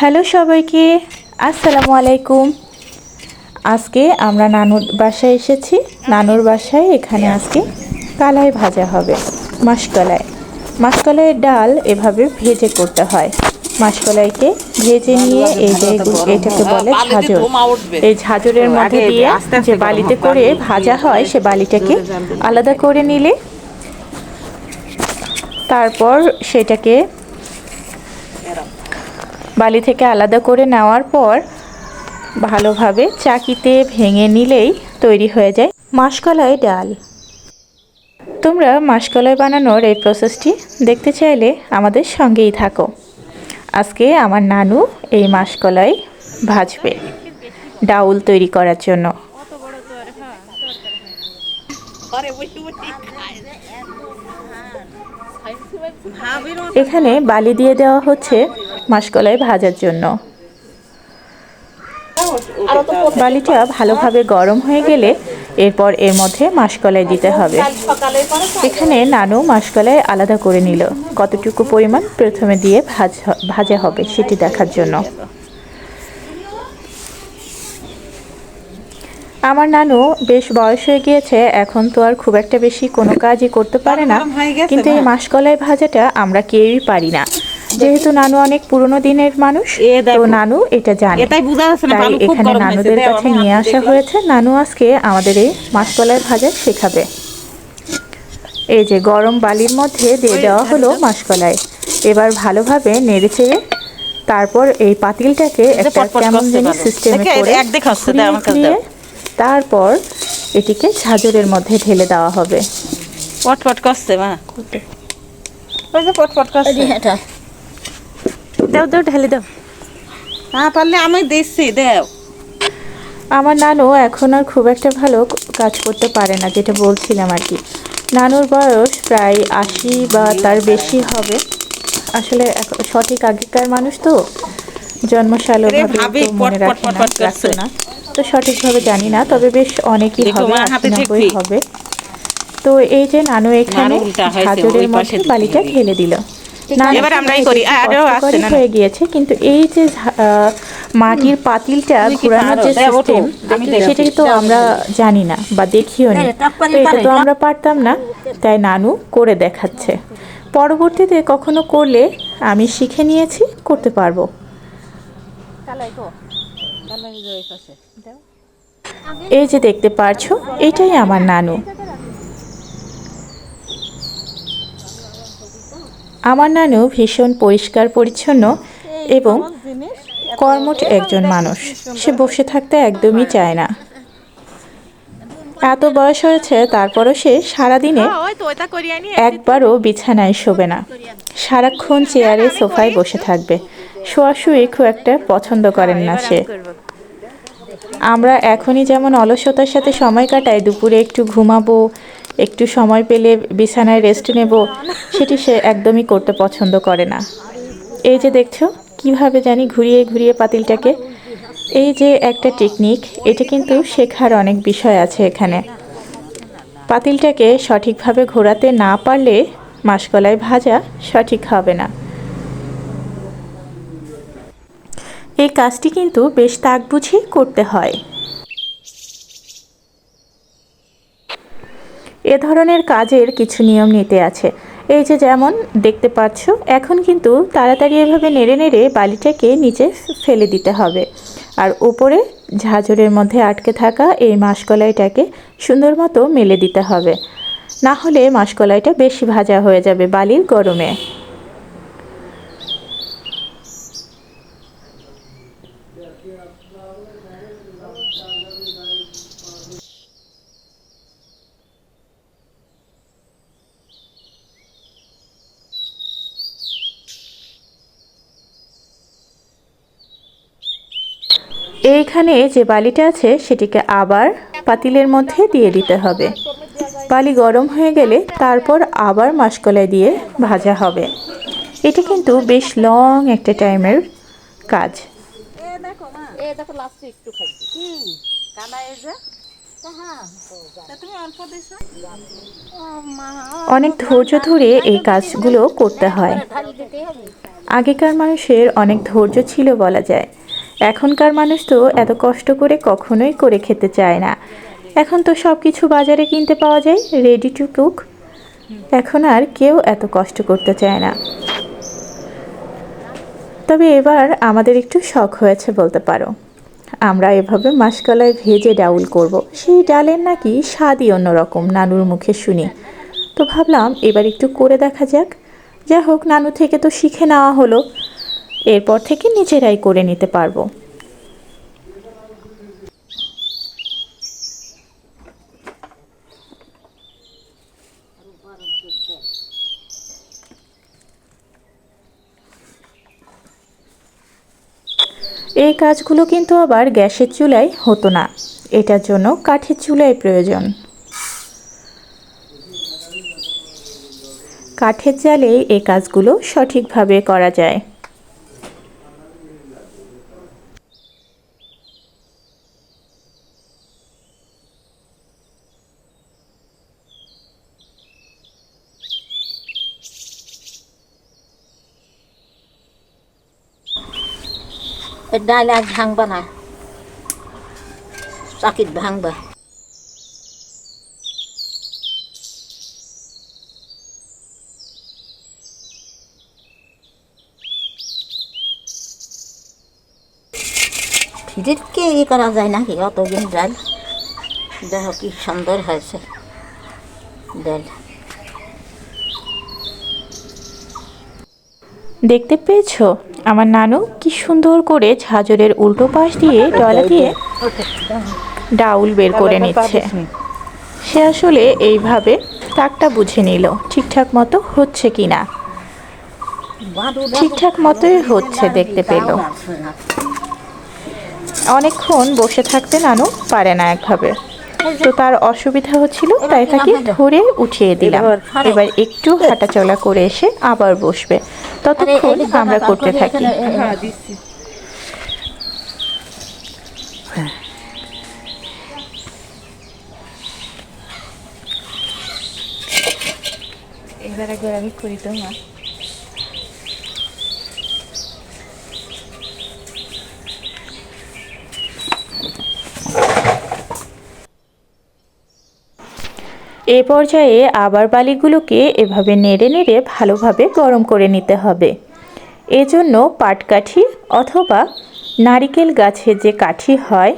Hello সবাইকে আসসালামু আলাইকুম। আজকে আমরা নানুর বাসায় এসেছি। নানুর বাসায় এখানে আজকে কালাই ভাজা হবে মাসকলাই। মাসকলাইয়ের ডাল এভাবে ভেজে করতে হয়। মাসকলাইকে ভেজে নিয়ে এই যে এটাকে বলে ঝাঁঝর। এই ঝাঁঝরের মধ্যে দিয়ে যে বালিতে করে ভাজা হয় সে বালিটাকে আলাদা করে নিলে। তারপর সেটাকে বালি থেকে আলাদা করে নেওয়ার পর ভালোভাবে চাকিতে ভেঙে নিলেই তৈরি হয়ে যায় মাসকলাই ডাল। তোমরা মাসকলাই বানানোর এই প্রসেসটি দেখতে চাইলে আমাদের সঙ্গেই থাকো। আজকে আমার নানু এই মাসকলাই ভাজবে ডাউল তৈরি করার জন্য। এখানে বালি দিয়ে দেওয়া হচ্ছে মাসকলাই ভাজার জন্য। বালিটা ভালোভাবে গরম হয়ে গেলে এরপর এর মধ্যে মাসকলাই দিতে হবে। এখানে নানু মাসকলাই আলাদা করে নিল। কতটুকু পরিমাণ প্রথমে দিয়ে ভাজ ভাজা হবে সেটি দেখার জন্য। আমার নানু বেশ বয়স হয়ে গিয়েছে এখন তো আর খুব একটা বেশি কোনো কাজই করতে পারে না। হয়ে কিন্তু এই মাসকলাই ভাজাটা আমরা কেউই পারি না। যেহেতু নানু অনেক পুরনো দিনের মানুষ তো নানু এটা জানে। এটাই বোঝা যাচ্ছে না তাই খুব এখানে গরম হয়েছে। নানুদের কাছে আমি নিয়ে আসা। হয়েছে। নানু আজকে আমাদের এই মাসকলাই ভাজা শেখাবে। এই যে গরম বালির মধ্যে দিয়ে দেওয়া হলো মাসকলাই। এবার ভালোভাবে নেড়ে চেড়ে তারপর এই পাতিলটাকে একটা কেমন জানি সিস্টেমে করে এক দেখা হচ্ছে, দাও আমার কাছে তারপর এটিকে ঝাঁঝরের মধ্যে ঢেলে দেওয়া হবে। পটপট করছে মা। ওই যে পটপট করছে। দাও দাও ঢেলে দাও। না পারলে আমি দিচ্ছি দেও। আমার নানু এখন আর খুব একটা ভালো কাজ করতে পারে না যেটা বলছিলাম আর কি। নানুর বয়স প্রায় আশি বা তার বেশি হবে। আসলে সঠিক আগেকার মানুষ তো জন্মশালো মনে রাখে না তো সঠিকভাবে জানি না তবে বেশ অনেকই হবে। হবে। তো এই যে নানু এখানে পাশে মধ্যে বালিটা। ঢেলে দিল। এবার আমরাই করি। একটু আরও আছে কষ্টকরই হয়ে গিয়েছে কিন্তু এই যে মাটির পাতিলটা ঘোরানোর যে সিস্টেম সেটাই তো আমরা জানি না বা দেখিও নি। তো এটা তো আমরা পারতাম না তাই নানু করে দেখাচ্ছে। পরবর্তীতে কখনো করলে আমি শিখে নিয়েছি করতে পারব। এই যে দেখতে পারছ এটাই আমার নানু। আমার নানু ভীষণ পরিষ্কার পরিচ্ছন্ন এবং কর্মঠ একজন মানুষ। সে বসে থাকতে একদমই চায় না। এত বয়স হয়েছে তারপরও সে সারাদিনে একবারও বিছানায় শোবে না। সারাক্ষণ চেয়ারে সোফায় বসে থাকবে। শোয়া শোয়াশুয়ি খুব একটা পছন্দ করেন না সে। আমরা এখনই যেমন অলসতার সাথে সময় কাটাই দুপুরে একটু ঘুমাবো একটু সময় পেলে বিছানায় রেস্ট নেব, সেটি সে একদমই করতে পছন্দ করে না। এই যে দেখছ, কীভাবে জানি ঘুরিয়ে ঘুরিয়ে পাতিলটাকে। এই যে একটা টেকনিক এটা কিন্তু শেখার অনেক বিষয় আছে এখানে। পাতিলটাকে সঠিকভাবে ঘোরাতে না পারলে মাসকলাই ভাজা সঠিক হবে না। এই কাজটি কিন্তু বেশ তাক বুঝে করতে হয়। এ ধরনের কাজের কিছু নিয়ম নীতি আছে। এই যে যেমন দেখতে পাচ্ছ, এখন কিন্তু তাড়াতাড়ি এভাবে নেড়ে নেড়ে বালিটাকে নিচে ফেলে দিতে হবে। আর উপরে ঝাঁঝরের মধ্যে আটকে থাকা এই মাসকলাইটাকে সুন্দর মতো মেলে দিতে হবে। না হলে মাসকলাইটা বেশি ভাজা হয়ে যাবে বালির গরমে। এইখানে যে বালিটা আছে সেটিকে আবার পাতিলের মধ্যে দিয়ে দিতে হবে। বালি গরম হয়ে গেলে তারপর আবার মাসকলাই দিয়ে ভাজা হবে। এটা কিন্তু বেশ লং একটা টাইমের কাজ। এ দেখো লাস্টে একটু খাইছি কালা এই যে? তুমি অল্প দিছো? অনেক ধৈর্য ধরে এই কাজগুলো করতে হয়। আগেকার মানুষের অনেক ধৈর্য ছিল বলা যায়। এখনকার মানুষ তো এত কষ্ট করে কখনোই করে খেতে চায় না। এখন তো সব কিছু বাজারে কিনতে পাওয়া যায় রেডি টু কুক এখন আর কেউ এত কষ্ট করতে চায় না। তবে এবার আমাদের একটু শখ হয়েছে বলতে পারো। আমরা এভাবে মাসকলায় ভেজে ডাউল করব। সেই ডালের নাকি স্বাদই অন্যরকম নানুর মুখে শুনি। তো ভাবলাম এবার একটু করে দেখা যাক। যাই হোক, নানু থেকে তো শিখে নেওয়া হলো। এরপর থেকে নিজেরাই করে নিতে পারব। এই কাজগুলো কিন্তু আবার গ্যাসের চুলায় হতো না। এটার জন্য কাঠের চুলায় প্রয়োজন। কাঠের জালে এই কাজগুলো সঠিকভাবে করা যায়। ডাল আজ ভাঙবা না চাকিত ভাঙবা ফ্রিজকে ই করা যায় নাকি অতদিন ডাল দেখো কি সুন্দর হয়েছে ডাল দেখতে পেয়েছ আমার নানু কি সুন্দর করে ঝাঁঝরের উল্টো পাশ দিয়ে ডলা দিয়ে ডাউল বের করে নিচ্ছে। সে আসলে এইভাবে তাকটা বুঝে নিল ঠিকঠাক মতো হচ্ছে কি না। ঠিকঠাক মতোই হচ্ছে দেখতে পেল। অনেকক্ষণ বসে থাকতে নানু পারে না একভাবে। তো তার অসুবিধা হচ্ছিল তাই তাকে ধরে উঠিয়ে দিলাম। এবার একটু হাঁটাচলা করে এসে আবার বসবে। ততক্ষণ আমরা করতে থাকি। হ্যাঁ এবার একবার আমি করি তো এ পর্যায়ে আবার বালিগুলোকে এভাবে নেড়ে নেড়ে ভালোভাবে গরম করে নিতে হবে। এজন্য পাটকাঠি অথবা নারিকেল গাছের যে কাঠি হয়,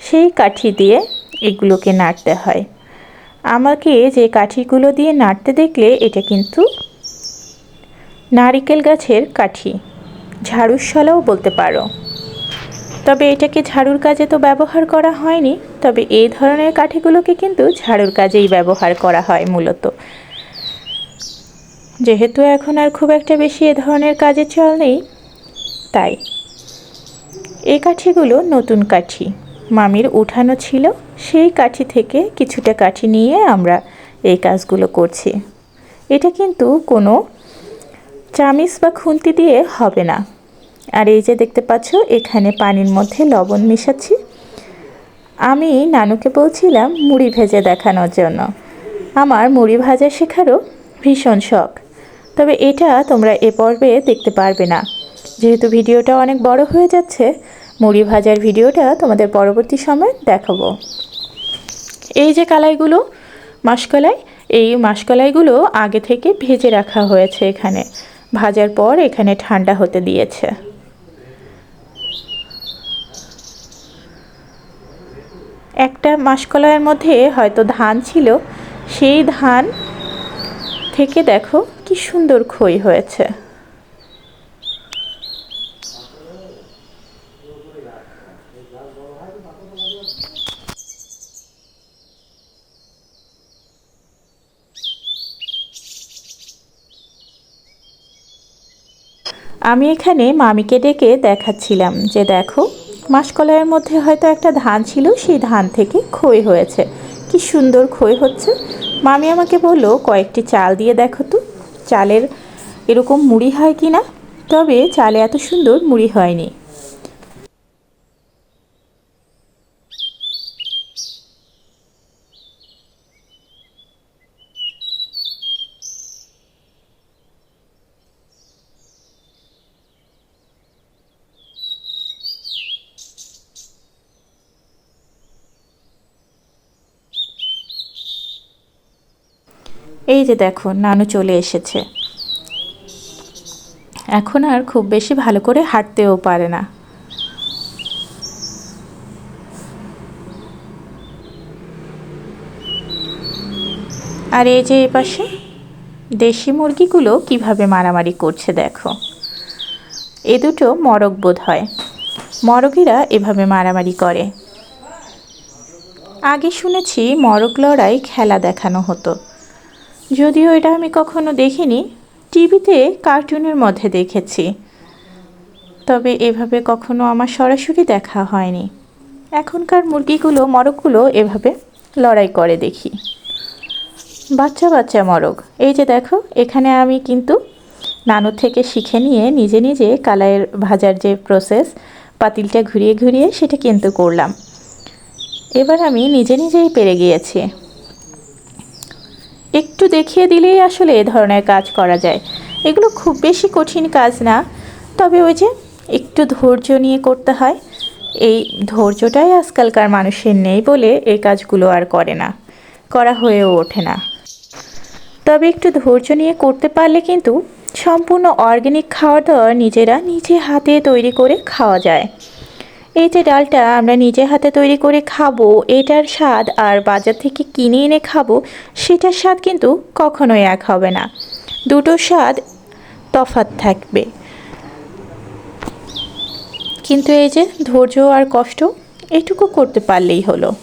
সেই কাঠি দিয়ে এগুলোকে নাড়তে হয়। আমাকে যে কাঠিগুলো দিয়ে নাড়তে দেখলে এটা কিন্তু নারিকেল গাছের কাঠি। ঝাড়ুর শলাও বলতে পারো। তবে এটাকে ঝাড়ুর কাজে তো ব্যবহার করা হয়নি, তবে এই ধরনের কাঠিগুলোকে কিন্তু ঝাড়ুর কাজেই ব্যবহার করা হয় মূলত। যেহেতু এখন আর খুব একটা বেশি এ ধরনের কাজে চল নেই, তাই। এই কাঠিগুলো নতুন কাঠি। মামির উঠানো ছিল, সেই কাঠি থেকে কিছুটা কাঠি নিয়ে আমরা এই কাজগুলো করছি। এটা কিন্তু কোনো চামিচ বা খুন্তি দিয়ে হবে না। আর এই যে দেখতে পাচ্ছ, এখানে পানির মধ্যে লবণ মেশাচ্ছি। আমি নানুকে বলছিলাম মুড়ি ভেজে দেখানোর জন্য। আমার মুড়ি ভাজা শেখারও ভীষণ শখ। তবে এটা তোমরা এ পর্বে দেখতে পারবে না। যেহেতু ভিডিওটা অনেক বড় হয়ে যাচ্ছে, মুড়ি ভাজার ভিডিওটা তোমাদের পরবর্তী সময় দেখাবো। এই যে কালাইগুলো, মাসকলাই, এই মাসকলাইগুলো আগে থেকে ভেজে রাখা হয়েছে এখানে। ভাজার পর এখানে ঠান্ডা হতে দিয়েছে। একটা মাসকলাইয়ের মধ্যে হয়তো ধান ছিল, সেই ধান থেকে দেখো কি সুন্দর খই হয়েছে। আমি এখানে মামিকে ডেকে দেখাচ্ছিলাম যে দেখো মাসকলাইয়ের মধ্যে হয়তো একটা ধান ছিল, সেই ধান থেকে ক্ষয় হয়েছে। কি সুন্দর ক্ষয় হচ্ছে। মামি আমাকে বলল, কয়েকটি চাল দিয়ে দেখো তো, চালের এরকম মুড়ি হয় কি না তবে চালে এত সুন্দর মুড়ি হয়নি। এই যে দেখো, নানু চলে এসেছে। এখন আর খুব বেশি ভালো করে হাঁটতেও পারে না। আর এই যে পাশে দেশি মুরগিগুলো কীভাবে মারামারি করছে দেখো। এ দুটো মরক বোধ হয়। মরগীরা এভাবে মারামারি করে। আগে শুনেছি মরক লড়াই খেলা দেখানো হতো। যদিও এটা আমি কখনো দেখিনি, টিভিতে কার্টুনের মধ্যে দেখেছি। তবে এভাবে কখনো আমার সরাসরি দেখা হয়নি। এখনকার মুরগিগুলো মরকগুলো এভাবে লড়াই করে দেখি। বাচ্চা বাচ্চা মরগ। এই যে দেখো, এখানে আমি কিন্তু নানুর থেকে শিখে নিয়ে নিজে নিজে কালাইয়ের ভাজার যে প্রসেস পাতিলটা ঘুরিয়ে ঘুরিয়ে সেটা কিন্তু করলাম। এবার আমি নিজে নিজেই পেরে গিয়েছি। একটু দেখিয়ে দিলেই আসলে এ ধরনের কাজ করা যায়। এগুলো খুব বেশি কঠিন কাজ না। তবে ওই যে একটু ধৈর্য নিয়ে করতে হয়, এই ধৈর্যটাই আজকালকার মানুষের নেই বলে এই কাজগুলো আর করে না, করা হয়েও ওঠে না। তবে একটু ধৈর্য নিয়ে করতে পারলে কিন্তু সম্পূর্ণ অর্গ্যানিক খাওয়া দাওয়া নিজেরা নিজে হাতে তৈরি করে খাওয়া যায়। এই যে ডালটা আমরা নিজে হাতে তৈরি করে খাব, এটার স্বাদ আর বাজার থেকে কিনে এনে খাব, সেটার স্বাদ কিন্তু কখনোই এক হবে না। দুটো স্বাদ তফাত থাকবে। কিন্তু এই যে ধৈর্য আর কষ্ট, এটুকু করতে পারলেই হলো।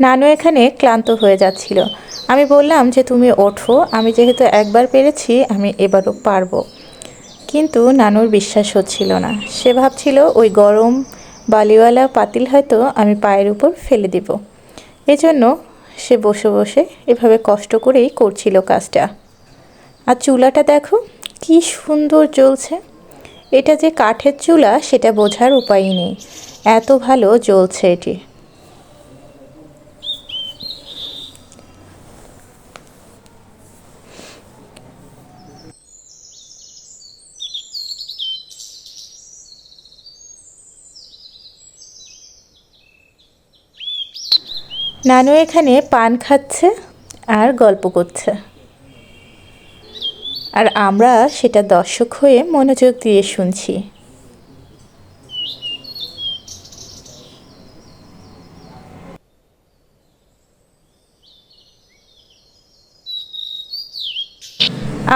নানু এখানে ক্লান্ত হয়ে যাচ্ছিল। আমি বললাম যে, তুমি ওঠো, আমি যেহেতু একবার পেরেছি, আমি এবারও পারব। কিন্তু নানুর বিশ্বাস হচ্ছিল না। সে ভাবছিল, ওই গরম বালিওয়ালা পাতিল হয়তো আমি পায়ের উপর ফেলে দিব। এজন্য সে বসে বসে এভাবে কষ্ট করেই করছিল কাজটা। আর চুলাটা দেখো, কি সুন্দর জ্বলছে। এটা যে কাঠের চুলা, সেটা বোঝার উপায়ই নেই। এত ভালো জ্বলছে এটি। নানু এখানে পান খাচ্ছে আর গল্প করছে। আর আমরা সেটা দর্শক হয়ে মনোযোগ দিয়ে শুনছি।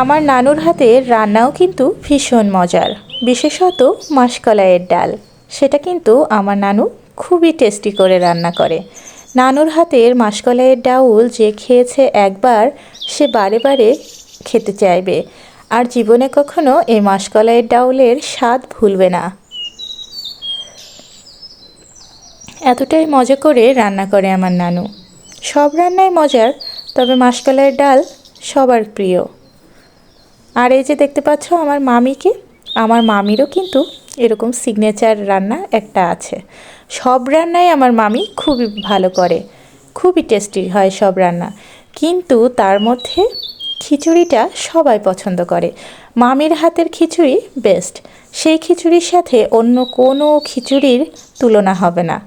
আমার নানুর হাতের রান্নাও কিন্তু ভীষণ মজার, বিশেষত মাসকলাইয়ের ডাল। সেটা কিন্তু আমার নানু খুবই টেস্টি করে রান্না করে। নানুর হাতের মাসকলাইয়ের ডাউল যে খেয়েছে একবার, সে বারে বারে খেতে চাইবে। আর জীবনে কখনো এই মাসকলাইয়ের ডাউলের স্বাদ ভুলবে না। এতটাই মজা করে রান্না করে আমার নানু। সব রান্নাই মজার, তবে মাসকলাইয়ের ডাল সবার প্রিয়। আর এই যে দেখতে পাচ্ছ আমার মামিকে, আমার মামিরও কিন্তু এরকম সিগনেচার রান্না একটা আছে। সব রান্নাই আমার মামি খুবই ভালো করে। খুবই টেস্টি হয় সব রান্না। কিন্তু তার মধ্যে খিচুড়িটা সবাই পছন্দ করে। মামির হাতের খিচুড়ি বেস্ট সেই খিচুড়ির সাথে অন্য কোনো খিচুড়ির তুলনা হবে না।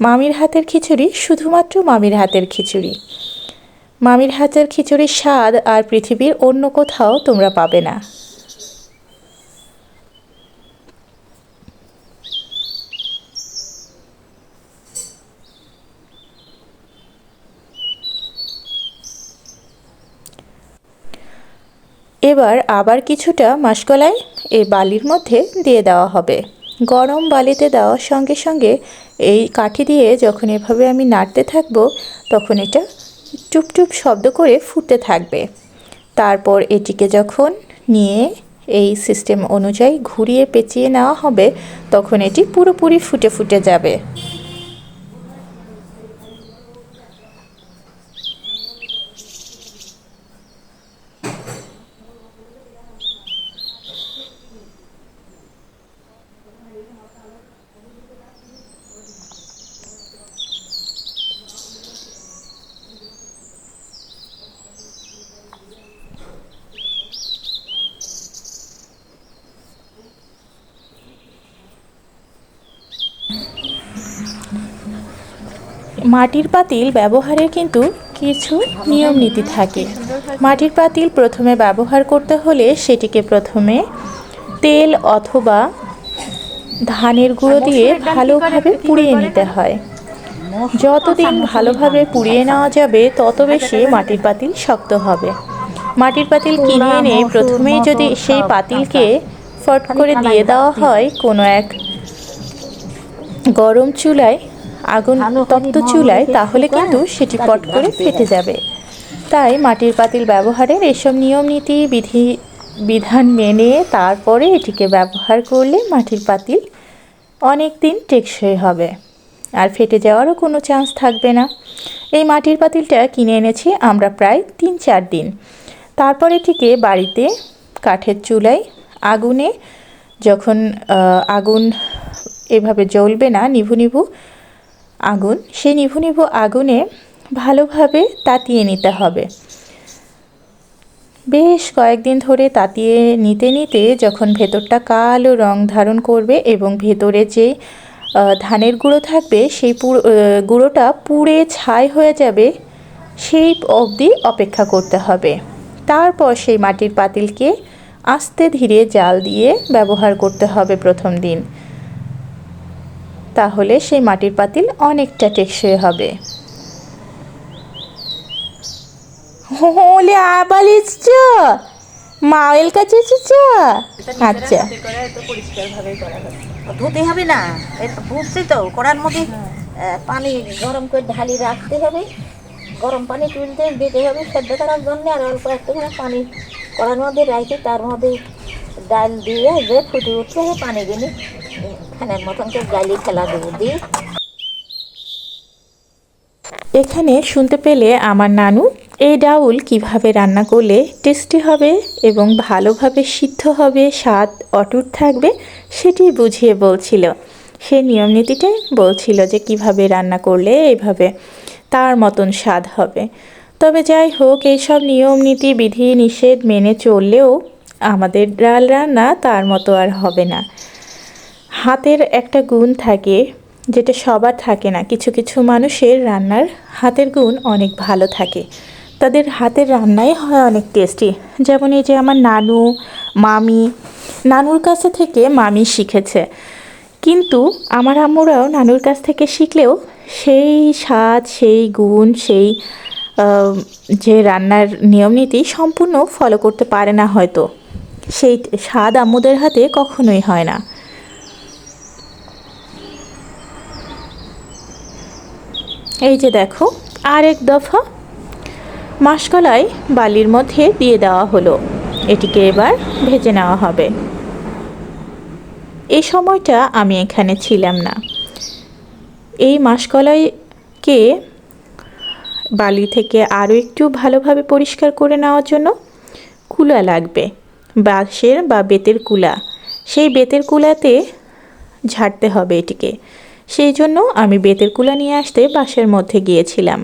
মামির হাতের খিচুড়ি শুধুমাত্র মামির হাতের খিচুড়ি। মামির হাতের খিচুড়ির স্বাদ আর পৃথিবীর অন্য কোথাও তোমরা পাবে না। এবার আবার কিছুটা মাসকলাই এই বালির মধ্যে দিয়ে দেওয়া হবে। গরম বালিতে দেওয়ার সঙ্গে সঙ্গে এই কাঠি দিয়ে যখন এভাবে আমি নাড়তে থাকব, তখন এটা টুপটুপ শব্দ করে ফুটতে থাকবে। তারপর এটিকে যখন নিয়ে এই সিস্টেম অনুযায়ী ঘুরিয়ে পেঁচিয়ে নেওয়া হবে, তখন এটি পুরোপুরি ফুটে ফুটে যাবে। মাটির পাতিল ব্যবহারের কিন্তু কিছু নিয়ম নীতি থাকে। মাটির পাতিল প্রথমে ব্যবহার করতে হলে সেটিকে প্রথমে তেল অথবা ধানের গুঁড়ো দিয়ে ভালোভাবে পুড়িয়ে নিতে হয়। যতদিন ভালোভাবে পুড়িয়ে নেওয়া যাবে, তত বেশি মাটির পাতিল শক্ত হবে। মাটির পাতিল কিনে এনে প্রথমেই যদি সেই পাতিলকে ফট করে দিয়ে দেওয়া হয় কোনো এক গরম চুলায় আগুন তপ্ত চুলায় তাহলে কিন্তু সেটি পট করে ফেটে যাবে। তাই মাটির পাতিল ব্যবহারের এসব নিয়ম নীতি বিধি বিধান মেনে তারপরে এটিকে ব্যবহার করলে মাটির পাতিল অনেক দিন টেকসই হবে। আর ফেটে যাওয়ারও কোনো চান্স থাকবে না। এই মাটির পাতিলটা কিনে এনেছি আমরা প্রায় তিন চার দিন। তারপর এটিকে বাড়িতে কাঠের চুলায় আগুনে যখন আগুন এভাবে জ্বলবে না নিভু নিভু আগুন, সেই নিভু নিভু আগুনে ভালোভাবে তাতিয়ে নিতে হবে। বেশ কয়েকদিন ধরে তাতিয়ে নিতে নিতে যখন ভেতরটা কালো রং ধারণ করবে এবং ভেতরে যে ধানের গুঁড়ো থাকবে, সেই পুরো গুঁড়োটা পুড়ে ছাই হয়ে যাবে, সেই অবধি অপেক্ষা করতে হবে। তারপর সেই মাটির পাতিলকে আস্তে ধীরে জাল দিয়ে ব্যবহার করতে হবে প্রথম দিন। তাহলে সেই মাটির পাতিল অনেকটা টেকসই হবে। হলে আবার এসছ? কাছে এসেছ? আচ্ছা। ধুতে হবে না এই তো কড়ার মধ্যে পানি গরম করে ঢালি রাখতে হবে গরম পানি তুলতে দিতে হবে সেদ্ধ করার জন্য আর অল্প একটুখানি পানি কড়ার মধ্যে রাখি তার মধ্যে ডাল দিয়ে যে ফুটে উঠছে পানি গেলে ফ্যানের মতন করে গালি ফেলা দেবো দিয়ে এখানে শুনতে পেলে আমার নানু, এই ডাউল কীভাবে রান্না করলে টেস্টি হবে এবং ভালোভাবে সিদ্ধ হবে, স্বাদ অটুট থাকবে, সেটি বুঝিয়ে বলছিল। সেই নিয়ম নীতিটাই বলছিল যে কীভাবে রান্না করলে এইভাবে তার মতন স্বাদ হবে। তবে যাই হোক এইসব নিয়ম নীতি, বিধি, নিষেধ মেনে চললেও আমাদের ডাল রান্না তার মতো আর হবে না। হাতের একটা গুণ থাকে যেটা সবার থাকে না। কিছু কিছু মানুষের রান্নার হাতের গুণ অনেক ভালো থাকে। তাদের হাতের রান্নাই হয় অনেক টেস্টি যেমন এই যে আমার নানু, মামি, নানুর কাছে থেকে মামি শিখেছে। কিন্তু আমার আম্মুরাও নানুর কাছ থেকে শিখলেও সেই স্বাদ, সেই গুণ, সেই যে রান্নার নিয়মনীতি সম্পূর্ণ ফলো করতে পারে না হয়তো। সেই স্বাদ আম্মুদের হাতে কখনোই হয় না। এই যে দেখো আর এক দফা মাসকলাই বালির মধ্যে দিয়ে দেওয়া হলো। এটিকে এবার ভেজে নেওয়া হবে। এই সময়টা আমি এখানে ছিলাম না। এই মাসকলাইকে বালি থেকে আরও একটু ভালোভাবে পরিষ্কার করে নেওয়ার জন্য কুলা লাগবে। বাঁশের বা বেতের কুলা। সেই বেতের কুলাতে ঝাড়তে হবে এটিকে। সেই জন্য আমি বেতের কুলা নিয়ে আসতে বাসের মধ্যে গিয়েছিলাম।